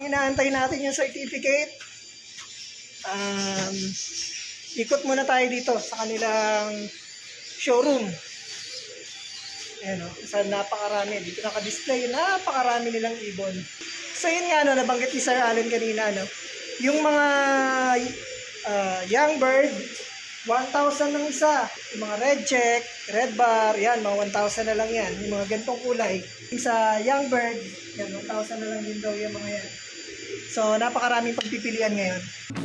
Inaantay natin yung certificate. Um, ikot muna tayo dito sa kanilang showroom. Ayan o, isa napakarami. Dito naka-display, napakarami nilang ibon. So yun nga, no, nabanggit ni Sir Allen kanina, no, yung mga uh, young bird, 1,000 ng isa. Yung mga red check, red bar, yan, mga 1,000 na lang yan. Yung mga gantong kulay. Yung sa young bird, yan, 1,000 na lang din daw yung mga yan. So, napakaraming pagpipilian ngayon.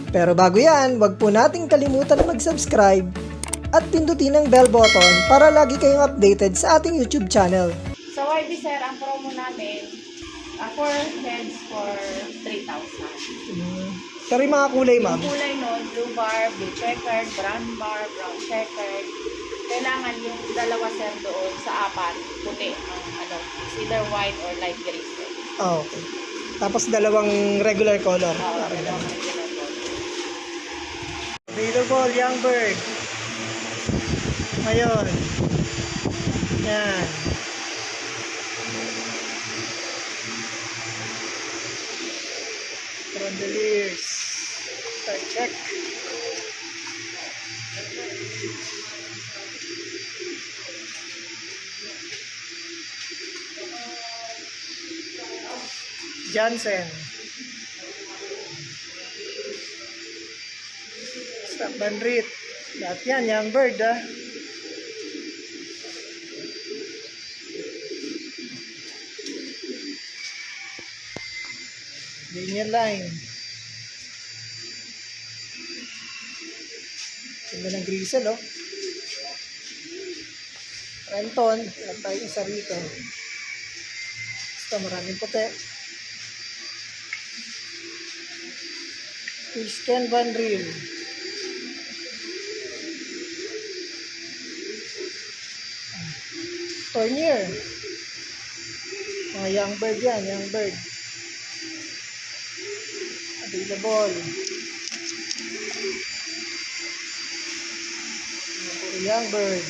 Pero bago yan, wag po nating kalimutan na mag-subscribe at pindutin ang bell button para lagi kayong updated sa ating YouTube channel. Sa YB sir, ang promo namin, uh, for heads for 3,000. Mm. Pero yung mga kulay, ma'am. Yung kulay nun, blue bar, blue checkered, brown bar, brown checkered. Kailangan yung dalawa sir doon sa apat, puti. Ang ano, either white or light gray sir. Oh, okay. Tapos dalawang regular color. Okay young bird. Ngayon. Yan. Trondeliers. Start check. Jansen. Stop bandrit. Lahat yan, young bird ah. Linear line. Ganda ng grisel oh. Renton, meron tayo isa rito. Basta maraming puti. Christian Van Riel. Tornier. Mga young bird yan, young bird. Available. Young bird.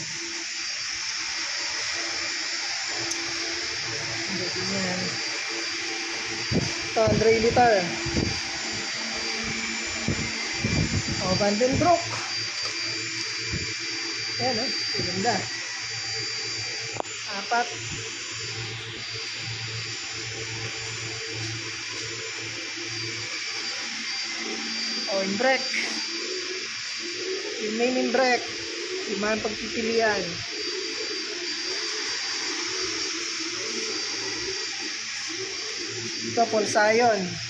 Ang gabi niyan. Ito, Andre Litar. O, Vandenbroek. Ayan, oh. Ganda. Apat. O, in break. Yung main in break. Lima pagpipilian. Ito, Polsayon. Polsayon.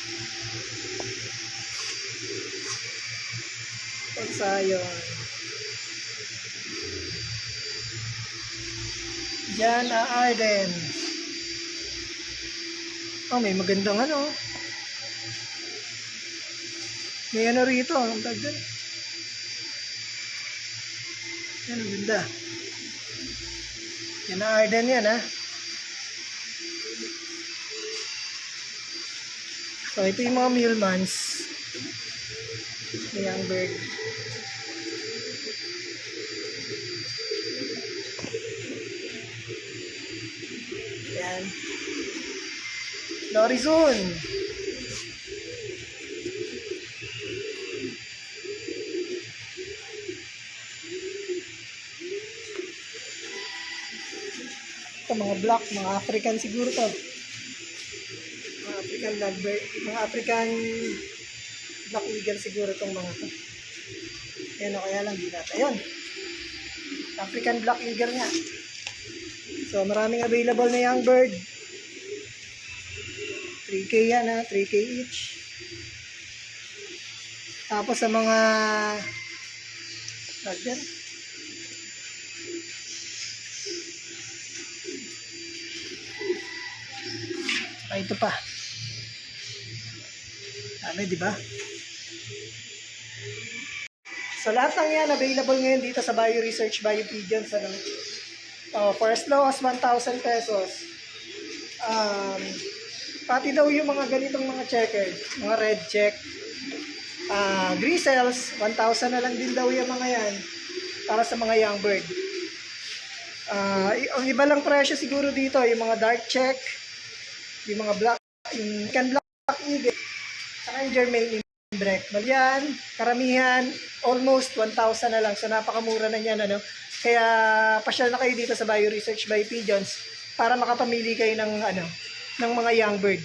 Jan A. Arden. Oh, may magandang ano. May ano rito. Ang tag dyan. Yan, ang ganda. Yan A. Arden yan, ha. So, ito yung mga mulmans. May young bird. Yan. Lorizon. Ito mga black, mga African siguro to. Mga African lovebird, mga African black eagle siguro itong mga to. Yan o, kaya lang di natin. Ayun. African black eagle nga. So, maraming available na young bird. 3K yan ha, 3K each. Tapos sa mga Lagyan. Ah, ito pa. Dami, di ba? So, lahat ng yan available ngayon dito sa Bio Research Bio Pigeons. Ano? Oh, for as low as 1,000 pesos. Um, pati daw yung mga ganitong mga checker, mga red check, ah grisels, 1,000 na lang din daw yung mga yan para sa mga young bird. I- ang iba lang presyo siguro dito, yung mga dark check, yung mga black, yung can black Eagle. Saka yung Germain Break. Yan, karamihan, almost 1,000 na lang. So, napakamura na yan, ano. Kaya, pasyal na kayo dito sa Bio Research by Pigeons para makapamili kayo ng, ano, ng mga young bird.